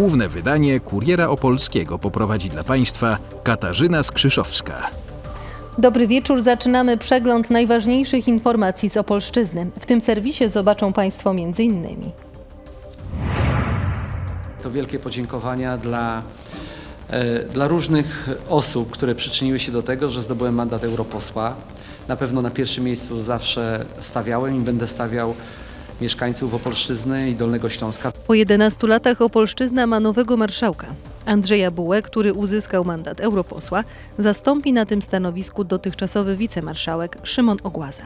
Główne wydanie Kuriera Opolskiego poprowadzi dla Państwa Katarzyna Skrzyszowska. Dobry wieczór, zaczynamy przegląd najważniejszych informacji z Opolszczyzny. W tym serwisie zobaczą Państwo m.in. To wielkie podziękowania dla, e, dla różnych osób, które przyczyniły się do tego, że zdobyłem mandat europosła. Na pewno na pierwszym miejscu zawsze stawiałem i będę stawiał mieszkańców Opolszczyzny i Dolnego Śląska. Po 11 latach Opolszczyzna ma nowego marszałka. Andrzeja Bułę, który uzyskał mandat europosła, zastąpi na tym stanowisku dotychczasowy wicemarszałek Szymon Ogłaza.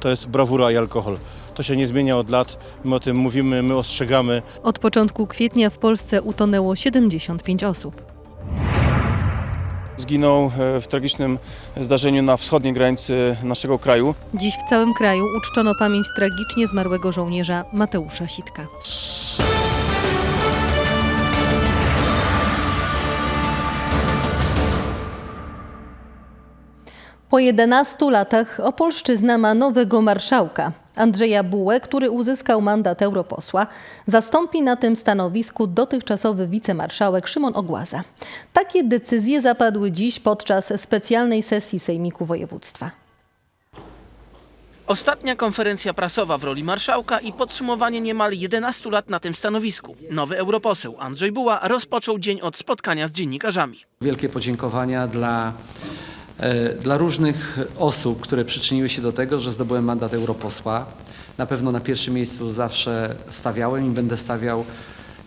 To jest brawura i alkohol. To się nie zmienia od lat. My o tym mówimy, my ostrzegamy. Od początku kwietnia w Polsce utonęło 75 osób. Zginął e, w tragicznym zdarzeniu na wschodniej granicy naszego kraju. Dziś w całym kraju uczczono pamięć tragicznie zmarłego żołnierza Mateusza Sitka. Po 11 latach Opolszczyzna ma nowego marszałka. Andrzeja Bułę, który uzyskał mandat europosła, zastąpi na tym stanowisku dotychczasowy wicemarszałek Szymon Ogłaza. Takie decyzje zapadły dziś podczas specjalnej sesji Sejmiku Województwa. Ostatnia konferencja prasowa w roli marszałka i podsumowanie niemal 11 lat na tym stanowisku. Nowy europoseł Andrzej Buła rozpoczął dzień od spotkania z dziennikarzami. Wielkie podziękowania dla, dla różnych osób, które przyczyniły się do tego, że zdobyłem mandat europosła. Na pewno na pierwszym miejscu zawsze stawiałem i będę stawiał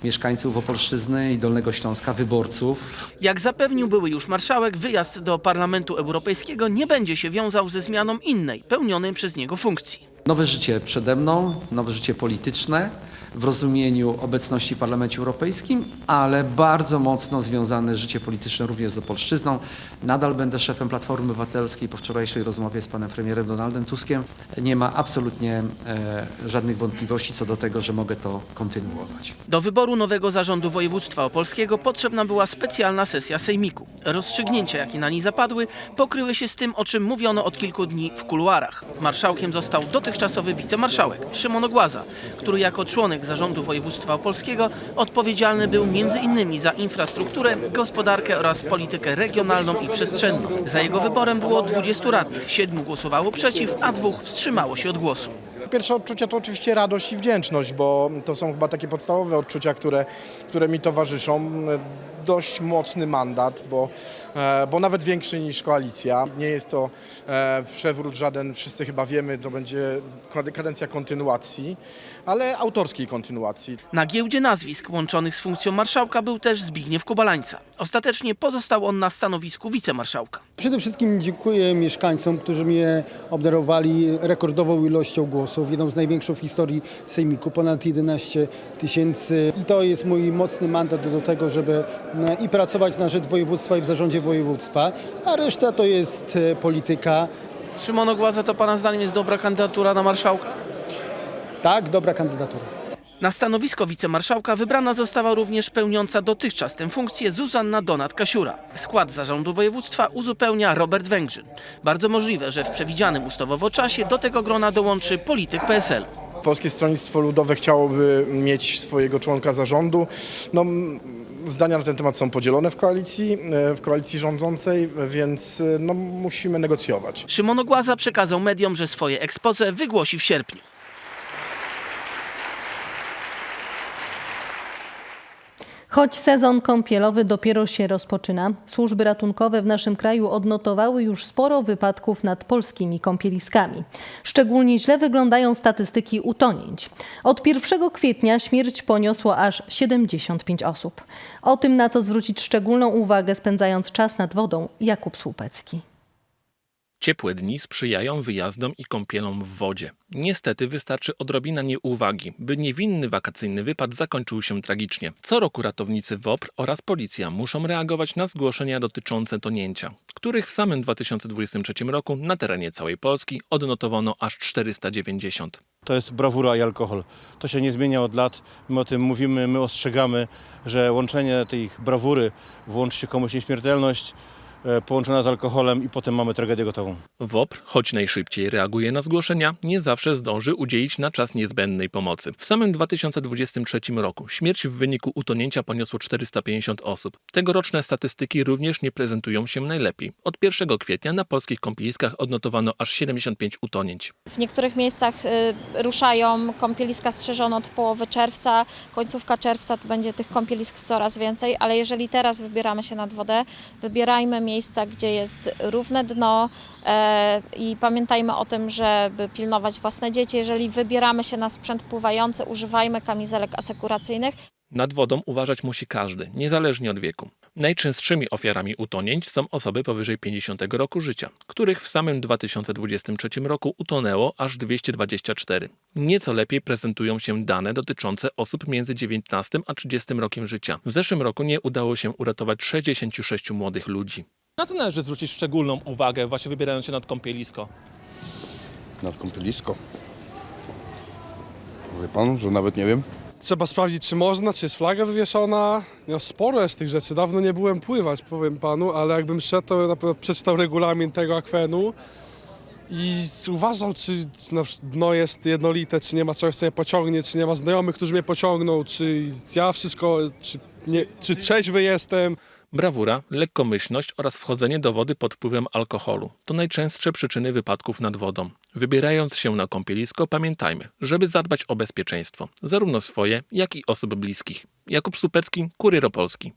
mieszkańców Opolszczyzny i Dolnego Śląska, wyborców. Jak zapewnił były już marszałek, wyjazd do Parlamentu Europejskiego nie będzie się wiązał ze zmianą innej, pełnionej przez niego funkcji. Nowe życie przede mną, nowe życie polityczne w rozumieniu obecności w Parlamencie Europejskim, ale bardzo mocno związane życie polityczne również z Opolszczyzną. Nadal będę szefem Platformy Obywatelskiej. Po wczorajszej rozmowie z panem premierem Donaldem Tuskiem nie ma absolutnie e, żadnych wątpliwości co do tego, że mogę to kontynuować. Do wyboru nowego zarządu województwa opolskiego potrzebna była specjalna sesja sejmiku. Rozstrzygnięcia, jakie na niej zapadły, pokryły się z tym, o czym mówiono od kilku dni w kuluarach. Marszałkiem został dotychczasowy wicemarszałek Szymon Ogłaza, który jako członek zarządu województwa opolskiego odpowiedzialny był m.in. za infrastrukturę, gospodarkę oraz politykę regionalną i przestrzenną. Za jego wyborem było 20 radnych, 7 głosowało przeciw, a dwóch wstrzymało się od głosu. Pierwsze odczucia to oczywiście radość i wdzięczność, bo to są chyba takie podstawowe odczucia, które, które mi towarzyszą. Dość mocny mandat, bo, e, bo nawet większy niż koalicja. Nie jest to e, przewrót żaden, wszyscy chyba wiemy, to będzie kadencja kontynuacji, ale autorskiej kontynuacji. Na giełdzie nazwisk łączonych z funkcją marszałka był też Zbigniew Kubalańca. Ostatecznie pozostał on na stanowisku wicemarszałka. Przede wszystkim dziękuję mieszkańcom, którzy mnie obdarowali rekordową ilością głosów, jedną z największą w historii Sejmiku, ponad 11 tysięcy. I to jest mój mocny mandat do tego, żeby i pracować na rzecz województwa i w zarządzie województwa, a reszta to jest e, polityka. Szymon Ogłaza to pana zdaniem jest dobra kandydatura na marszałka? Tak, dobra kandydatura. Na stanowisko wicemarszałka wybrana została również pełniąca dotychczas tę funkcję Zuzanna Donat-Kasiura. Skład zarządu województwa uzupełnia Robert Węgrzyn. Bardzo możliwe, że w przewidzianym ustawowo czasie do tego grona dołączy polityk PSL. Polskie Stronnictwo Ludowe chciałoby mieć swojego członka zarządu. No, zdania na ten temat są podzielone w koalicji, e, w koalicji rządzącej, więc e, no, musimy negocjować. Szymon Ogłaza przekazał mediom, że swoje expose wygłosi w sierpniu. Choć sezon kąpielowy dopiero się rozpoczyna, służby ratunkowe w naszym kraju odnotowały już sporo wypadków nad polskimi kąpieliskami. Szczególnie źle wyglądają statystyki utonięć. Od 1 kwietnia śmierć poniosło aż 75 osób. O tym, na co zwrócić szczególną uwagę spędzając czas nad wodą, Jakub Słupecki. Ciepłe dni sprzyjają wyjazdom i kąpielom w wodzie. Niestety wystarczy odrobina nieuwagi, by niewinny wakacyjny wypad zakończył się tragicznie. Co roku ratownicy WOPR oraz policja muszą reagować na zgłoszenia dotyczące tonięcia, których w samym 2023 roku na terenie całej Polski odnotowano aż 490. To jest brawura i alkohol. To się nie zmienia od lat. My o tym mówimy, my ostrzegamy, że łączenie tej brawury, włączy się komuś nieśmiertelność, połączona z alkoholem i potem mamy tragedię gotową. WOPR, choć najszybciej reaguje na zgłoszenia, nie zawsze zdąży udzielić na czas niezbędnej pomocy. W samym 2023 roku śmierć w wyniku utonięcia poniosło 450 osób. Tegoroczne statystyki również nie prezentują się najlepiej. Od 1 kwietnia na polskich kąpieliskach odnotowano aż 75 utonięć. W niektórych miejscach y, ruszają kąpieliska strzeżone od połowy czerwca, końcówka czerwca to będzie tych kąpielisk coraz więcej, ale jeżeli teraz wybieramy się nad wodę, wybierajmy miejsca, gdzie jest równe dno e, i pamiętajmy o tym, żeby pilnować własne dzieci. Jeżeli wybieramy się na sprzęt pływający, używajmy kamizelek asekuracyjnych. Nad wodą uważać musi każdy, niezależnie od wieku. Najczęstszymi ofiarami utonięć są osoby powyżej 50 roku życia, których w samym 2023 roku utonęło aż 224. Nieco lepiej prezentują się dane dotyczące osób między 19 a 30 rokiem życia. W zeszłym roku nie udało się uratować 66 młodych ludzi. Na co należy zwrócić szczególną uwagę, właśnie wybierając się nad kąpielisko? nad kąpielisko. Wie pan, że nawet nie wiem. Trzeba sprawdzić, czy można, czy jest flaga wywieszona. No, sporo jest tych rzeczy. Dawno nie byłem pływać, powiem panu, ale jakbym szedł, to na pewno przeczytał regulamin tego akwenu i uważał, czy na przykład dno jest jednolite, czy nie ma czegoś, co mnie pociągnie, czy nie ma znajomych, którzy mnie pociągną, czy ja wszystko, czy, nie, czy trzeźwy jestem. Brawura, lekkomyślność oraz wchodzenie do wody pod wpływem alkoholu to najczęstsze przyczyny wypadków nad wodą. Wybierając się na kąpielisko, pamiętajmy, żeby zadbać o bezpieczeństwo, zarówno swoje, jak i osób bliskich. Jakub Supecki, Kurier Opolski.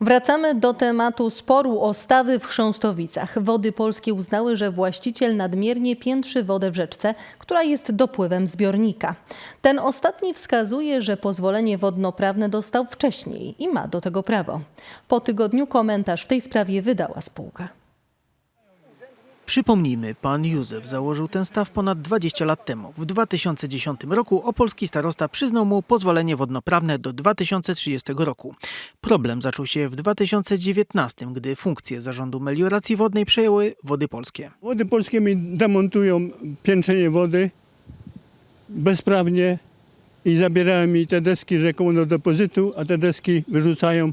Wracamy do tematu sporu o stawy w Chrząstowicach. Wody Polskie uznały, że właściciel nadmiernie piętrzy wodę w rzeczce, która jest dopływem zbiornika. Ten ostatni wskazuje, że pozwolenie wodnoprawne dostał wcześniej i ma do tego prawo. Po tygodniu komentarz w tej sprawie wydała spółka. Przypomnijmy, pan Józef założył ten staw ponad 20 lat temu. W 2010 roku opolski starosta przyznał mu pozwolenie wodnoprawne do 2030 roku. Problem zaczął się w 2019, gdy funkcję zarządu melioracji wodnej przejęły Wody Polskie. Wody Polskie mi demontują piętrzenie wody bezprawnie i zabierają mi te deski rzekomo do depozytu, a te deski wyrzucają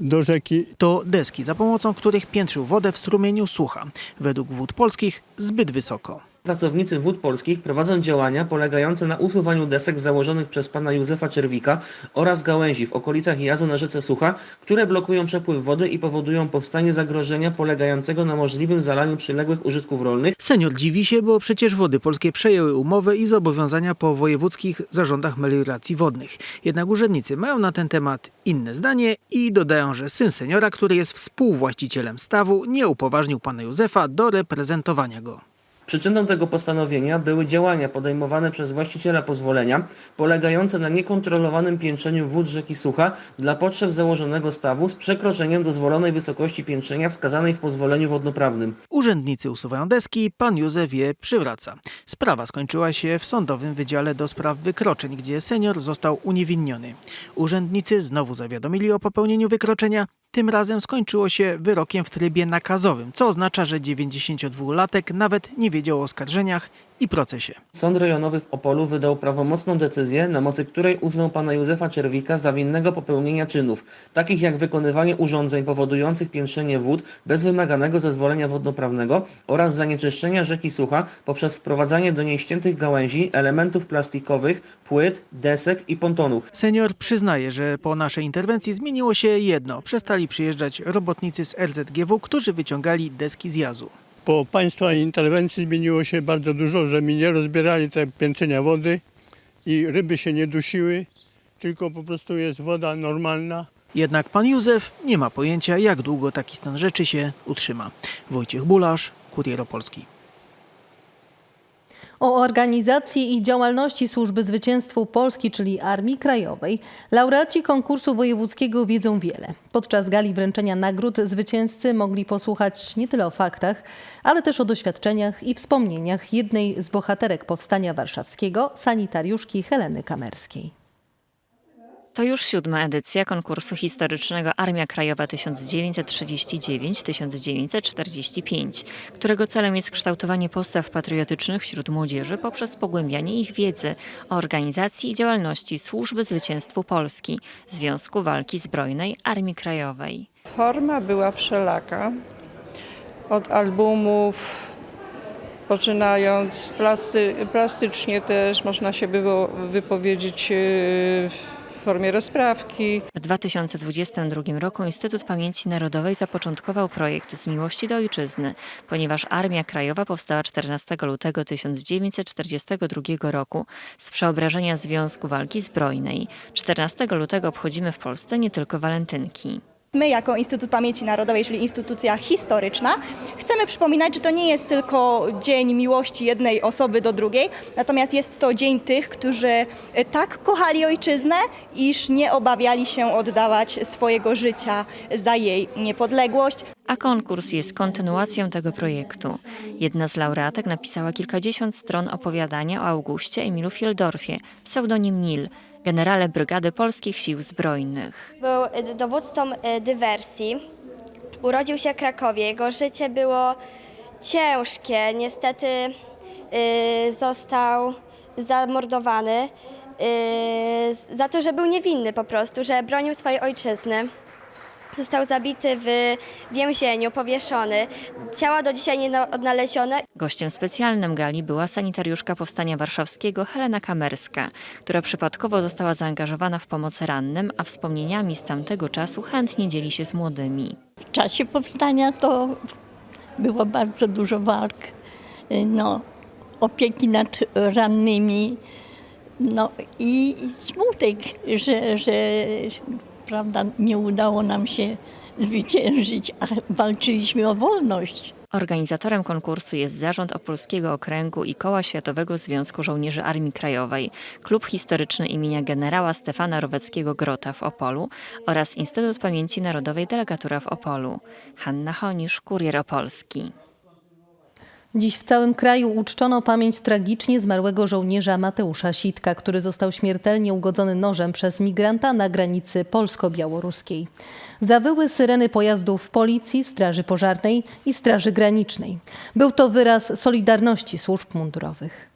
do rzeki. To deski, za pomocą których piętrzył wodę w strumieniu Słucha. Według Wód Polskich zbyt wysoko. Pracownicy Wód Polskich prowadzą działania polegające na usuwaniu desek założonych przez pana Józefa Czerwika oraz gałęzi w okolicach jazu na rzece Sucha, które blokują przepływ wody i powodują powstanie zagrożenia polegającego na możliwym zalaniu przyległych użytków rolnych. Senior dziwi się, bo przecież Wody Polskie przejęły umowę i zobowiązania po wojewódzkich zarządach melioracji wodnych. Jednak urzędnicy mają na ten temat inne zdanie i dodają, że syn seniora, który jest współwłaścicielem stawu, nie upoważnił pana Józefa do reprezentowania go. Przyczyną tego postanowienia były działania podejmowane przez właściciela pozwolenia, polegające na niekontrolowanym piętrzeniu wód rzeki Sucha dla potrzeb założonego stawu z przekroczeniem dozwolonej wysokości piętrzenia wskazanej w pozwoleniu wodnoprawnym. Urzędnicy usuwają deski, pan Józef je przywraca. Sprawa skończyła się w Sądowym Wydziale do Spraw Wykroczeń, gdzie senior został uniewinniony. Urzędnicy znowu zawiadomili o popełnieniu wykroczenia. Tym razem skończyło się wyrokiem w trybie nakazowym, co oznacza, że 92-latek nawet nie wiedział o oskarżeniach i procesie. Sąd rejonowy w Opolu wydał prawomocną decyzję, na mocy której uznał pana Józefa Czerwika za winnego popełnienia czynów, takich jak wykonywanie urządzeń powodujących piętrzenie wód bez wymaganego zezwolenia wodnoprawnego oraz zanieczyszczenia rzeki Sucha poprzez wprowadzanie do niej ściętych gałęzi, elementów plastikowych, płyt, desek i pontonów. Senior przyznaje, że po naszej interwencji zmieniło się jedno. Przestali przyjeżdżać robotnicy z RZGW, którzy wyciągali deski z jazu. Po państwa interwencji zmieniło się bardzo dużo, że mi nie rozbierali te piętrzenia wody i ryby się nie dusiły, tylko po prostu jest woda normalna. Jednak pan Józef nie ma pojęcia, jak długo taki stan rzeczy się utrzyma. Wojciech Bulasz, Kurier Opolski. O organizacji i działalności Służby Zwycięstwu Polski, czyli Armii Krajowej, laureaci konkursu wojewódzkiego wiedzą wiele. Podczas gali wręczenia nagród zwycięzcy mogli posłuchać nie tyle o faktach, ale też o doświadczeniach i wspomnieniach jednej z bohaterek Powstania Warszawskiego, sanitariuszki Heleny Kamerskiej. To już siódma edycja konkursu historycznego Armia Krajowa 1939-1945, którego celem jest kształtowanie postaw patriotycznych wśród młodzieży poprzez pogłębianie ich wiedzy o organizacji i działalności Służby Zwycięstwu Polski, Związku Walki Zbrojnej Armii Krajowej. Forma była wszelaka. Od albumów, poczynając plasty, plastycznie też można się było wypowiedzieć yy, w formie rozprawki. W 2022 roku Instytut Pamięci Narodowej zapoczątkował projekt Z miłości do ojczyzny, ponieważ Armia Krajowa powstała 14 lutego 1942 roku z przeobrażenia Związku Walki Zbrojnej. 14 lutego obchodzimy w Polsce nie tylko walentynki. My jako Instytut Pamięci Narodowej, czyli instytucja historyczna, chcemy przypominać, że to nie jest tylko dzień miłości jednej osoby do drugiej, natomiast jest to dzień tych, którzy tak kochali ojczyznę, iż nie obawiali się oddawać swojego życia za jej niepodległość. A konkurs jest kontynuacją tego projektu. Jedna z laureatek napisała kilkadziesiąt stron opowiadania o Augustie Emilu Fieldorfie, pseudonim Nil, generale Brygady Polskich Sił Zbrojnych. Był dowódcą e, dywersji. Urodził się w Krakowie. Jego życie było ciężkie. Niestety y, został zamordowany za to, że był niewinny po prostu, że bronił swojej ojczyzny. Został zabity w więzieniu, powieszony. Ciała do dzisiaj nie odnalezione. Gościem specjalnym gali była sanitariuszka Powstania Warszawskiego Helena Kamerska, która przypadkowo została zaangażowana w pomoc rannym, a wspomnieniami z tamtego czasu chętnie dzieli się z młodymi. W czasie powstania to było bardzo dużo walk, no, opieki nad rannymi, no i smutek, że, że prawda, nie udało nam się zwyciężyć, a walczyliśmy o wolność. Organizatorem konkursu jest Zarząd Opolskiego Okręgu i Koła Światowego Związku Żołnierzy Armii Krajowej, Klub Historyczny imienia generała Stefana Roweckiego-Grota w Opolu oraz Instytut Pamięci Narodowej Delegatura w Opolu. Hanna Honisz, Kurier Opolski. Dziś w całym kraju uczczono pamięć tragicznie zmarłego żołnierza Mateusza Sitka, który został śmiertelnie ugodzony nożem przez migranta na granicy polsko-białoruskiej. Zawyły syreny pojazdów policji, straży pożarnej i straży granicznej. Był to wyraz solidarności służb mundurowych.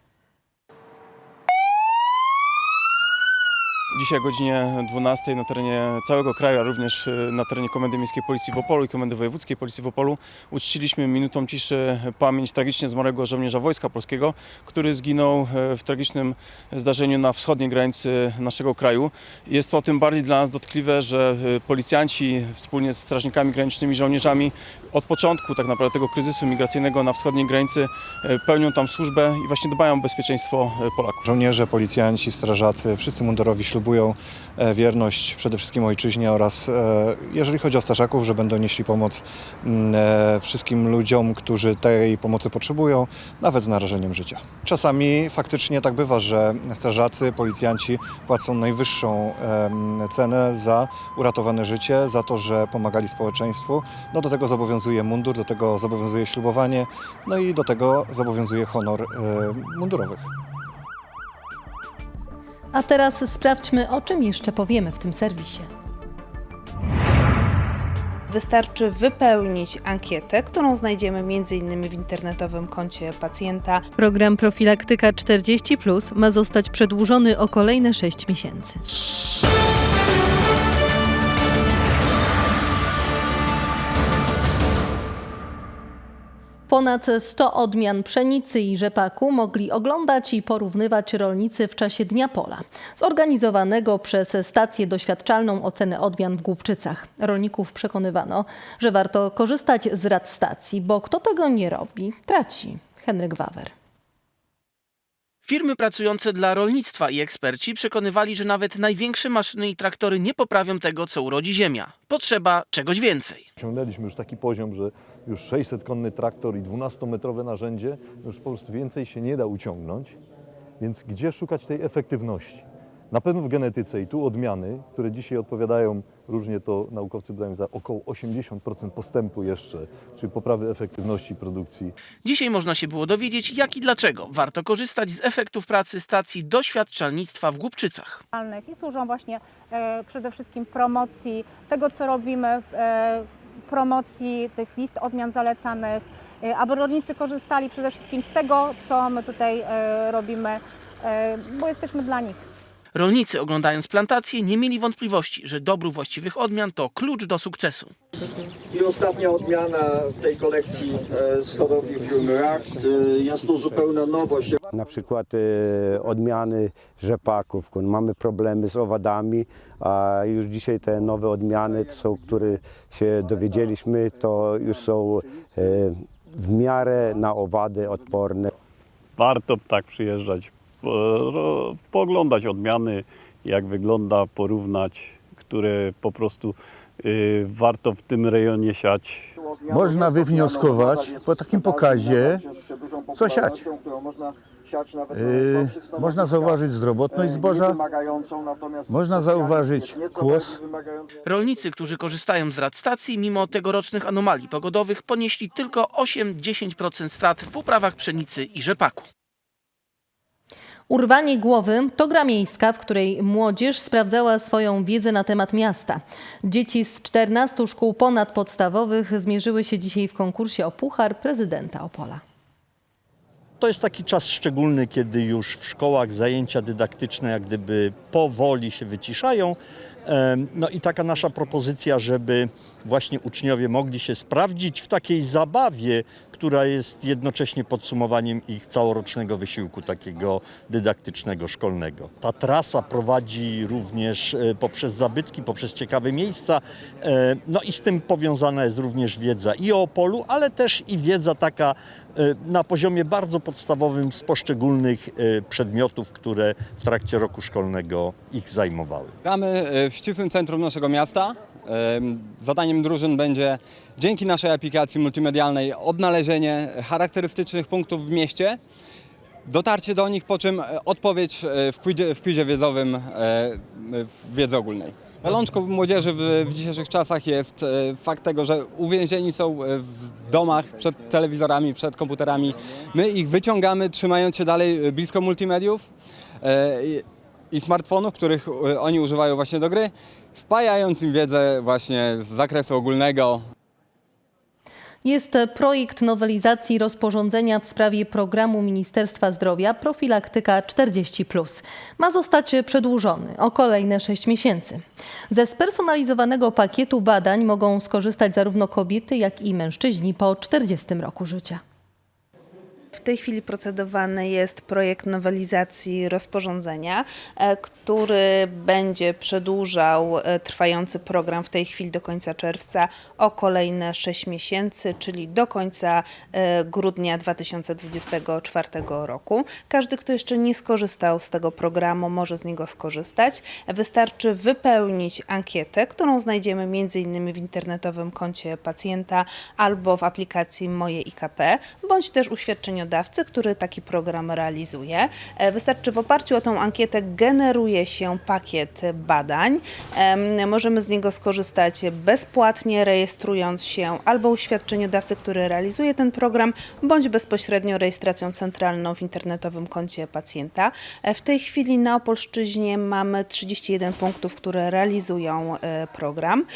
Dzisiaj o godzinie 12 na terenie całego kraju, a również y, na terenie Komendy Miejskiej Policji w Opolu i Komendy Wojewódzkiej Policji w Opolu uczciliśmy minutą ciszy pamięć tragicznie zmarłego żołnierza Wojska Polskiego, który zginął e, w tragicznym zdarzeniu na wschodniej granicy naszego kraju. Jest to tym bardziej dla nas dotkliwe, że e, policjanci wspólnie z strażnikami granicznymi, żołnierzami od początku tak naprawdę tego kryzysu migracyjnego na wschodniej granicy pełnią tam służbę i właśnie dbają o bezpieczeństwo Polaków. Żołnierze, policjanci, strażacy, wszyscy mundurowi ślubują e, wierność przede wszystkim ojczyźnie oraz, e, jeżeli chodzi o strażaków, że będą nieśli pomoc mm, e, wszystkim ludziom, którzy tej pomocy potrzebują, nawet z narażeniem życia. Czasami faktycznie tak bywa, że strażacy, policjanci płacą najwyższą cenę za uratowane życie, za to, że pomagali społeczeństwu. No do tego zobowiązuje mundur, do tego zobowiązuje ślubowanie, no i do tego zobowiązuje honor mundurowych. A teraz sprawdźmy, o czym jeszcze powiemy w tym serwisie. Wystarczy wypełnić ankietę, którą znajdziemy m.in. w internetowym koncie pacjenta. Program Profilaktyka 40 ma zostać przedłużony o kolejne 6 miesięcy. Ponad 100 odmian pszenicy i rzepaku mogli oglądać i porównywać rolnicy w czasie Dnia Pola, zorganizowanego przez stację doświadczalną oceny odmian w Głubczycach. Rolników przekonywano, że warto korzystać z rad stacji, bo kto tego nie robi, traci. Henryk Wawer. Firmy pracujące dla rolnictwa i eksperci przekonywali, że nawet największe maszyny i traktory nie poprawią tego, co urodzi ziemia. Potrzeba czegoś więcej. Osiągnęliśmy już taki poziom, że już 600-konny traktor i 12-metrowe narzędzie, już po prostu więcej się nie da uciągnąć. Więc gdzie szukać tej efektywności? Na pewno w genetyce i tu odmiany, które dzisiaj odpowiadają, różnie to naukowcy podają za około 80% postępu jeszcze, czyli poprawy efektywności produkcji. Dzisiaj można się było dowiedzieć, jak i dlaczego warto korzystać z efektów pracy stacji doświadczalnictwa w Głubczycach. i służą właśnie e, przede wszystkim promocji tego, co robimy, e, promocji tych list odmian zalecanych, e, aby rolnicy korzystali przede wszystkim z tego, co my tutaj e, robimy, e, bo jesteśmy dla nich. Rolnicy oglądając plantacje nie mieli wątpliwości, że dobór właściwych odmian to klucz do sukcesu. I ostatnia odmiana w tej kolekcji z hodowli w Jurmyrach. Jest to zupełna nowość. Na przykład odmiany rzepaków. Mamy problemy z owadami, a już dzisiaj te nowe odmiany, są, które się dowiedzieliśmy, to już są e, w miarę na owady odporne. Warto tak przyjeżdżać, po- ro- pooglądać odmiany, jak wygląda, porównać, które po prostu y, warto w tym rejonie siać. Można wywnioskować po takim pokazie, co siać. Yy, można zauważyć zdrowotność zboża, można zauważyć kłos. Rolnicy, którzy korzystają z rad stacji, mimo tegorocznych anomalii pogodowych, ponieśli tylko 8-10% strat w uprawach pszenicy i rzepaku. Urwanie głowy to gra miejska, w której młodzież sprawdzała swoją wiedzę na temat miasta. Dzieci z 14 szkół ponadpodstawowych zmierzyły się dzisiaj w konkursie o Puchar Prezydenta Opola. To jest taki czas szczególny, kiedy już w szkołach zajęcia dydaktyczne jak gdyby powoli się wyciszają. No i taka nasza propozycja, żeby właśnie uczniowie mogli się sprawdzić w takiej zabawie, która jest jednocześnie podsumowaniem ich całorocznego wysiłku takiego dydaktycznego, szkolnego. Ta trasa prowadzi również e, poprzez zabytki, poprzez ciekawe miejsca. E, No i z tym powiązana jest również wiedza i o Opolu, ale też i wiedza taka e, na poziomie bardzo podstawowym z poszczególnych przedmiotów, które w trakcie roku szkolnego ich zajmowały. Gramy w ścisłym centrum naszego miasta. Em, Zadaniem drużyn będzie dzięki naszej aplikacji multimedialnej odnalezienie charakterystycznych punktów w mieście, dotarcie do nich, po czym e, odpowiedź e, w quizie, w quizie wiedzowym e, w wiedzy ogólnej. Bolączką młodzieży w, w dzisiejszych czasach jest fakt tego, że uwięzieni są w domach przed telewizorami, przed komputerami. My ich wyciągamy, trzymając się dalej blisko multimediów i- smartfonów, których oni używają właśnie do gry, wpajając im wiedzę właśnie z zakresu ogólnego, Jest projekt nowelizacji rozporządzenia w sprawie programu Ministerstwa Zdrowia Profilaktyka 40. Ma zostać przedłużony o kolejne 6 miesięcy. Ze spersonalizowanego pakietu badań mogą skorzystać zarówno kobiety, jak i mężczyźni po 40 roku życia. W tej chwili procedowany jest projekt nowelizacji rozporządzenia, e, który będzie przedłużał e, trwający program w tej chwili do końca czerwca o kolejne 6 miesięcy, czyli do końca e, grudnia 2024 roku. Każdy, kto jeszcze nie skorzystał z tego programu, może z niego skorzystać. Wystarczy wypełnić ankietę, którą znajdziemy m.in. w internetowym koncie pacjenta albo w aplikacji Moje IKP, bądź też uświadczeniodawcy, który taki program realizuje. E, Wystarczy w oparciu o tą ankietę generuje się pakiet badań. Em, Możemy z niego skorzystać bezpłatnie, rejestrując się albo uświadczeniodawcy, który realizuje ten program, bądź bezpośrednio rejestracją centralną w internetowym koncie pacjenta. E, W tej chwili na Opolszczyźnie mamy 31 punktów, które realizują e, program.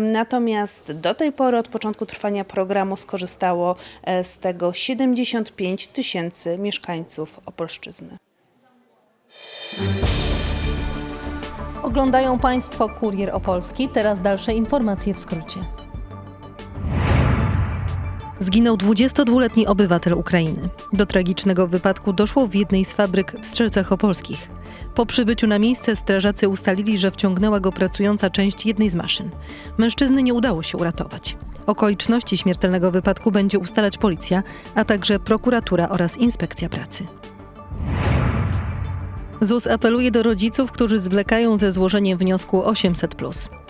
Natomiast do tej pory, od początku trwania programu, skorzystało e, z tego 75 tysięcy mieszkańców Opolszczyzny. Oglądają Państwo Kurier Opolski. Teraz dalsze informacje w skrócie. Zginął 22-letni obywatel Ukrainy. Do tragicznego wypadku doszło w jednej z fabryk w Strzelcach Opolskich. Po przybyciu na miejsce strażacy ustalili, że wciągnęła go pracująca część jednej z maszyn. Mężczyzny nie udało się uratować. Okoliczności śmiertelnego wypadku będzie ustalać policja, a także prokuratura oraz inspekcja pracy. ZUS apeluje do rodziców, którzy zwlekają ze złożeniem wniosku 800.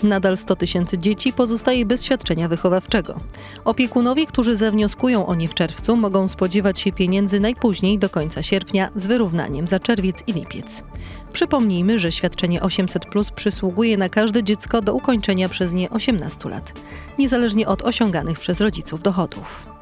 Nadal 100 tysięcy dzieci pozostaje bez świadczenia wychowawczego. Opiekunowie, którzy zawnioskują o nie w czerwcu, mogą spodziewać się pieniędzy najpóźniej do końca sierpnia z wyrównaniem za czerwiec i lipiec. Przypomnijmy, że świadczenie 800 przysługuje na każde dziecko do ukończenia przez nie 18 lat, niezależnie od osiąganych przez rodziców dochodów.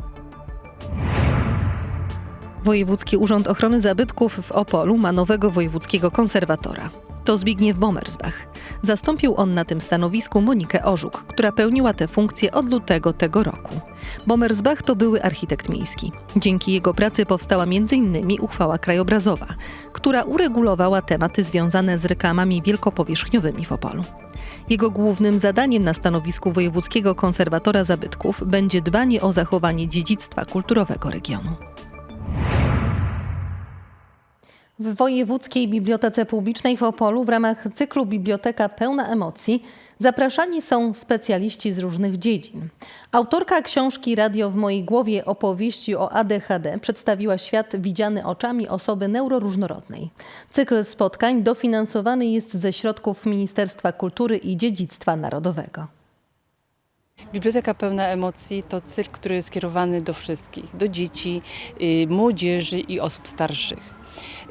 Wojewódzki Urząd Ochrony Zabytków w Opolu ma nowego wojewódzkiego konserwatora. To Zbigniew Bomersbach. Zastąpił on na tym stanowisku Monikę Orzuk, która pełniła tę funkcję od lutego tego roku. Bomersbach to były architekt miejski. Dzięki jego pracy powstała m.in. uchwała krajobrazowa, która uregulowała tematy związane z reklamami wielkopowierzchniowymi w Opolu. Jego głównym zadaniem na stanowisku wojewódzkiego konserwatora zabytków będzie dbanie o zachowanie dziedzictwa kulturowego regionu. W Wojewódzkiej Bibliotece Publicznej w Opolu w ramach cyklu Biblioteka pełna emocji zapraszani są specjaliści z różnych dziedzin. Autorka książki Radio w mojej głowie opowieści o ADHD przedstawiła świat widziany oczami osoby neuroróżnorodnej. Cykl spotkań dofinansowany jest ze środków Ministerstwa Kultury i Dziedzictwa Narodowego. Biblioteka pełna emocji to cykl, który jest skierowany do wszystkich, do dzieci, y, młodzieży i osób starszych.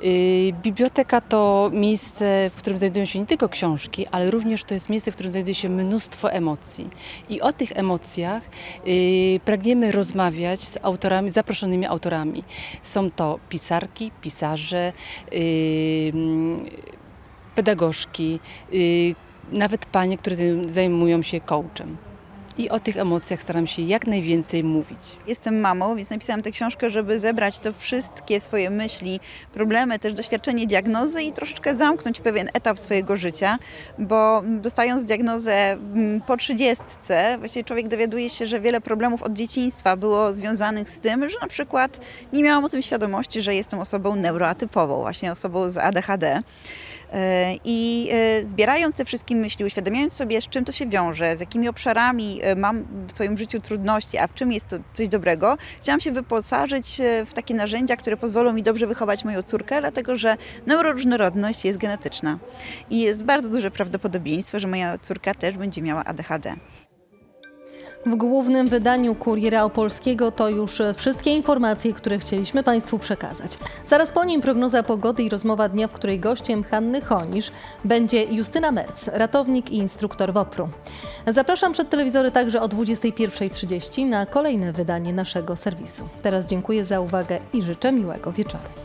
Y, Biblioteka to miejsce, w którym znajdują się nie tylko książki, ale również to jest miejsce, w którym znajduje się mnóstwo emocji. I o tych emocjach y, pragniemy rozmawiać z autorami, zaproszonymi autorami. Są to pisarki, pisarze, pedagogzki, nawet panie, które zajm- zajmują się coachem. I o tych emocjach staram się jak najwięcej mówić. Jestem mamą, więc napisałam tę książkę, żeby zebrać to wszystkie swoje myśli, problemy, też doświadczenie diagnozy i troszeczkę zamknąć pewien etap swojego życia, bo dostając diagnozę mm, po trzydziestce, właściwie człowiek dowiaduje się, że wiele problemów od dzieciństwa było związanych z tym, że na przykład nie miałam o tym świadomości, że jestem osobą neuroatypową, właśnie osobą z ADHD. E, I e, zbierając te wszystkie myśli, uświadamiając sobie, z czym to się wiąże, z jakimi obszarami e, mam w swoim życiu trudności, a w czym jest to coś dobrego, chciałam się wyposażyć w takie narzędzia, które pozwolą mi dobrze wychować moją córkę, dlatego że neuroróżnorodność jest genetyczna. I jest bardzo duże prawdopodobieństwo, że moja córka też będzie miała ADHD. W głównym wydaniu Kuriera Opolskiego to już wszystkie informacje, które chcieliśmy Państwu przekazać. Zaraz po nim prognoza pogody i rozmowa dnia, w której gościem Hanny Honisz będzie Justyna Merc, ratownik i instruktor WOPR-u. Zapraszam przed telewizory także o 21.30 na kolejne wydanie naszego serwisu. Teraz dziękuję za uwagę i życzę miłego wieczoru.